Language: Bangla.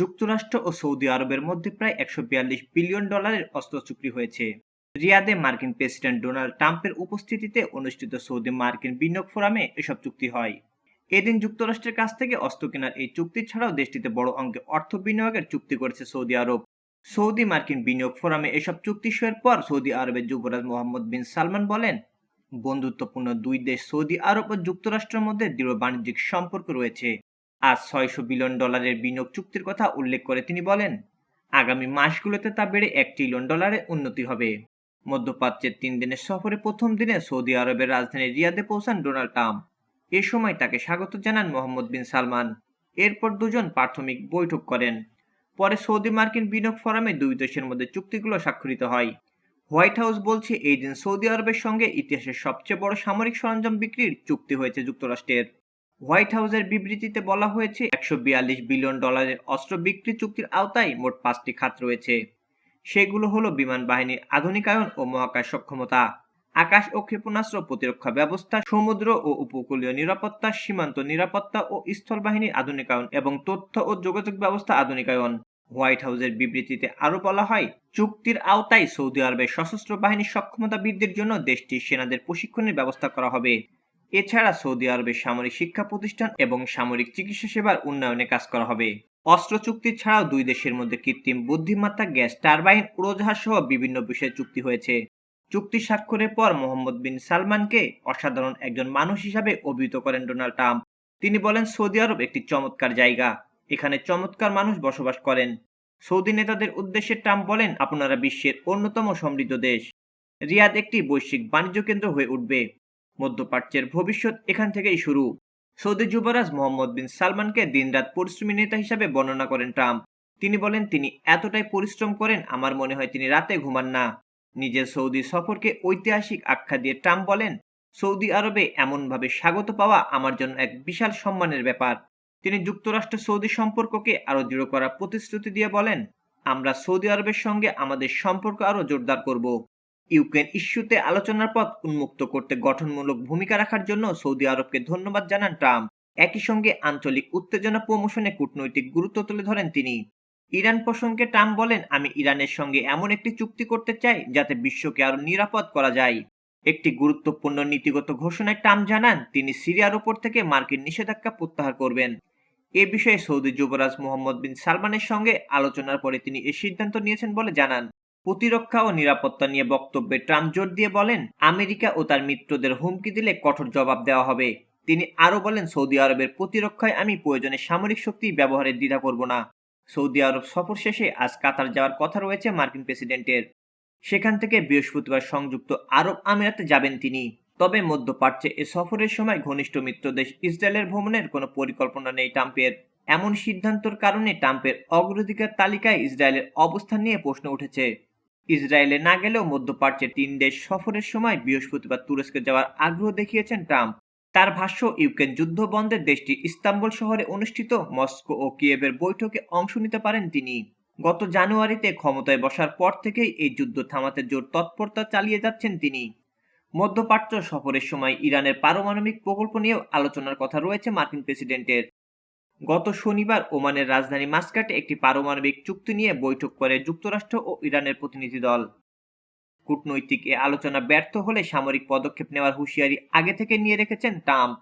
যুক্তরাষ্ট্র ও সৌদি আরবের মধ্যে প্রায় একশো বিয়াল্লিশ বিলিয়ন ডলারের অস্ত্র চুক্তি হয়েছে। রিয়াদে মার্কিন প্রেসিডেন্ট ডোনাল্ড ট্রাম্পের উপস্থিতিতে অনুষ্ঠিত সৌদি মার্কিন বিনিয়োগ ফোরামে এসব চুক্তি হয়। এদিন যুক্তরাষ্ট্রের কাছ থেকে অস্ত্র কেনার এই চুক্তি ছাড়াও দেশটিতে বড় অঙ্কে অর্থ বিনিয়োগের চুক্তি করেছে সৌদি আরব। সৌদি মার্কিন বিনিয়োগ ফোরামে এসব চুক্তি সইয়ের পর সৌদি আরবের যুবরাজ মোহাম্মদ বিন সালমান বলেন, বন্ধুত্বপূর্ণ দুই দেশ সৌদি আরব ও যুক্তরাষ্ট্রের মধ্যে দৃঢ় বাণিজ্যিক সম্পর্ক রয়েছে। আজ ছয়শো বিলিয়ন ডলারের বিনিয়োগ চুক্তির কথা উল্লেখ করে তিনি বলেন, আগামী মাসগুলোতে তা বেড়ে এক ট্রিলিয়ন ডলারের উন্নতি হবে। মধ্যপ্রাচ্যের তিন দিনের সফরে প্রথম দিনে সৌদি আরবের রাজধানী রিয়াদে পৌঁছান ডোনাল্ড ট্রাম্প। এ সময় তাকে স্বাগত জানান মোহাম্মদ বিন সালমান। এরপর দুজন প্রাথমিক বৈঠক করেন। পরে সৌদি মার্কিন বিনিয়োগ ফোরামে দুই দেশের মধ্যে চুক্তিগুলো স্বাক্ষরিত হয়। হোয়াইট হাউস বলছে, এই দিন সৌদি আরবের সঙ্গে ইতিহাসের সবচেয়ে বড় সামরিক সরঞ্জাম বিক্রির চুক্তি হয়েছে যুক্তরাষ্ট্রের। হোয়াইট হাউসের বিবৃতিতে বলা হয়েছে, একশো বিয়াল্লিশ বিলিয়ন ডলারের অস্ত্র বিক্রি চুক্তির আওতায় মোট পাঁচটি খাত রয়েছে। সেগুলো হলো বিমান বাহিনীর আধুনিকায়ন ও মহাকাশ সক্ষমতা, আকাশ ও ক্ষেপণাস্ত্র প্রতিরক্ষা ব্যবস্থা, সমুদ্র ও উপকূলীয় নিরাপত্তা, সীমান্ত নিরাপত্তা ও স্থল বাহিনীর আধুনিকায়ন এবং তথ্য ও যোগাযোগ ব্যবস্থা আধুনিকায়ন। হোয়াইট হাউসের বিবৃতিতে আরও বলা হয়, চুক্তির আওতায় সৌদি আরবের সশস্ত্র বাহিনীর সক্ষমতা বৃদ্ধির জন্য দেশটির সেনাদের প্রশিক্ষণের ব্যবস্থা করা হবে। এছাড়া সৌদি আরবের সামরিক শিক্ষা প্রতিষ্ঠান এবং সামরিক চিকিৎসা সেবার উন্নয়নে কাজ করা হবে। অস্ত্র চুক্তি ছাড়াও দুই দেশের মধ্যে কৃত্রিম বুদ্ধিমত্তা, গ্যাস টারবাইন উড়োজাহাজ সহ বিভিন্ন বিষয়ে চুক্তি হয়েছে। চুক্তি স্বাক্ষরের পর মোহাম্মদ বিন সালমানকে অসাধারণ একজন মানুষ হিসাবে অভিহিত করেন ডোনাল্ড ট্রাম্প। তিনি বলেন, সৌদি আরব একটি চমৎকার জায়গা। এখানে চমৎকার মানুষ বসবাস করেন। সৌদি নেতাদের উদ্দেশ্যে ট্রাম্প বলেন, আপনারা বিশ্বের অন্যতম সমৃদ্ধ দেশ। রিয়াদ একটি বৈশ্বিক বাণিজ্য কেন্দ্র হয়ে উঠবে। মধ্যপ্রাচ্যের ভবিষ্যৎ এখান থেকেই শুরু। সৌদি যুবরাজ মোহাম্মদ বিন সালমানকে দিনরাত পরিশ্রমী নেতা হিসাবে বর্ণনা করেন ট্রাম্প। তিনি বলেন, তিনি এতটাই পরিশ্রম করেন, আমার মনে হয় তিনি রাতে ঘুমান না। নিজের সৌদি সফরকে ঐতিহাসিক আখ্যা দিয়ে ট্রাম্প বলেন, সৌদি আরবে এমনভাবে স্বাগত পাওয়া আমার জন্য এক বিশাল সম্মানের ব্যাপার। তিনি যুক্তরাষ্ট্র সৌদি সম্পর্ককে আরও দৃঢ় করার প্রতিশ্রুতি দিয়ে বলেন, আমরা সৌদি আরবের সঙ্গে আমাদের সম্পর্ক আরও জোরদার করব। ইউক্রেন ইস্যুতে আলোচনার পথ উন্মুক্ত করতে গঠনমূলক ভূমিকা রাখার জন্য সৌদি আরবকে ধন্যবাদ জানান ট্রাম্প। একই সঙ্গে আঞ্চলিক উত্তেজনা প্রমোশনে কূটনৈতিক গুরুত্ব তুলে ধরেন তিনি। ইরান প্রসঙ্গে ট্রাম্প বলেন, আমি ইরানের সঙ্গে এমন একটি চুক্তি করতে চাই যাতে বিশ্বকে আরও নিরাপদ করা যায়। একটি গুরুত্বপূর্ণ নীতিগত ঘোষণায় ট্রাম্প জানান, তিনি সিরিয়ার উপর থেকে মার্কিন নিষেধাজ্ঞা প্রত্যাহার করবেন। এ বিষয়ে সৌদি যুবরাজ মোহাম্মদ বিন সালমানের সঙ্গে আলোচনার পরে তিনি এ সিদ্ধান্ত নিয়েছেন বলে জানান। প্রতিরক্ষা ও নিরাপত্তা নিয়ে বক্তব্যে ট্রাম্প জোর দিয়ে বলেন, আমেরিকা ও তার মিত্রদের হুমকি দিলে কঠোর জবাব দেওয়া হবে। তিনি আরও বলেন, সৌদি আরবের প্রতিরক্ষায় আমি প্রয়োজনে সামরিক শক্তি ব্যবহারের দ্বিধা করব না। সৌদি আরব সফর শেষে আজ কাতার যাওয়ার কথা রয়েছে মার্কিন প্রেসিডেন্টের। সেখান থেকে বৃহস্পতিবার সংযুক্ত আরব আমিরাতে যাবেন তিনি। তবে মধ্যপ্রাচ্যে এ সফরের সময় ঘনিষ্ঠ মিত্র দেশ ইসরায়েলের ভ্রমণের কোনো পরিকল্পনা নেই ট্রাম্পের। এমন সিদ্ধান্তর কারণে ট্রাম্পের অগ্রাধিকার তালিকায় ইসরায়েলের অবস্থান নিয়ে প্রশ্ন উঠেছে। ইসরায়েলে না গেলেও মধ্যপ্রাচ্যের তিন দেশ সফরের সময় বৃহস্পতিবার তুরস্কে যাওয়ার আগ্রহ দেখিয়েছেন ট্রাম্প। তার ভাষ্য, ইউক্রেন যুদ্ধ বন্ধের দেশটি ইস্তাম্বুল শহরে অনুষ্ঠিত, মস্কো ও কিয়েভের বৈঠকে অংশ নিতে পারেন তিনি। গত জানুয়ারিতে ক্ষমতায় বসার পর থেকেই এই যুদ্ধ থামাতে জোর তৎপরতা চালিয়ে যাচ্ছেন তিনি। মধ্যপ্রাচ্য সফরের সময় ইরানের পারমাণবিক প্রকল্প নিয়েও আলোচনার কথা রয়েছে মার্কিন প্রেসিডেন্টের। গত শনিবার ওমানের রাজধানী মাস্কাটে একটি পারমাণবিক চুক্তি নিয়ে বৈঠক করে যুক্তরাষ্ট্র ও ইরানের প্রতিনিধি দল। কূটনৈতিক এ আলোচনা ব্যর্থ হলে সামরিক পদক্ষেপ নেওয়ার হুঁশিয়ারি আগে থেকে নিয়ে রেখেছেন ট্রাম্প।